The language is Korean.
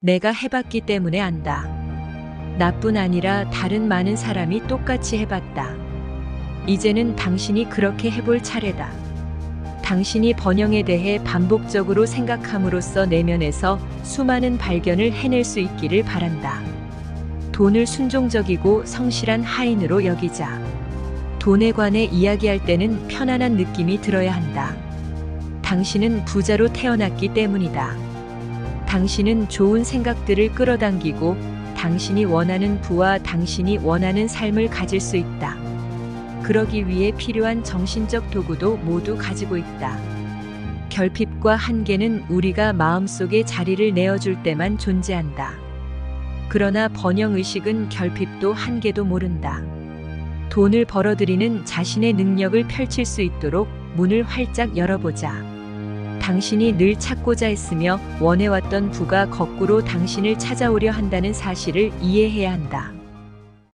내가 해봤기 때문에 안다. 나뿐 아니라 다른 많은 사람이 똑같이 해봤다. 이제는 당신이 그렇게 해볼 차례다. 당신이 번영에 대해 반복적으로 생각함으로써 내면에서 수많은 발견을 해낼 수 있기를 바란다. 돈을 순종적이고 성실한 하인으로 여기자. 돈에 관해 이야기할 때는 편안한 느낌이 들어야 한다. 당신은 부자로 태어났기 때문이다. 당신은 좋은 생각들을 끌어당기고 당신이 원하는 부와 당신이 원하는 삶을 가질 수 있다. 그러기 위해 필요한 정신적 도구도 모두 가지고 있다. 결핍과 한계는 우리가 마음속에 자리를 내어줄 때만 존재한다. 그러나 번영 의식은 결핍도 한계도 모른다. 돈을 벌어들이는 자신의 능력을 펼칠 수 있도록 문을 활짝 열어보자. 당신이 늘 찾고자 했으며 원해왔던 부가 거꾸로 당신을 찾아오려 한다는 사실을 이해해야 한다.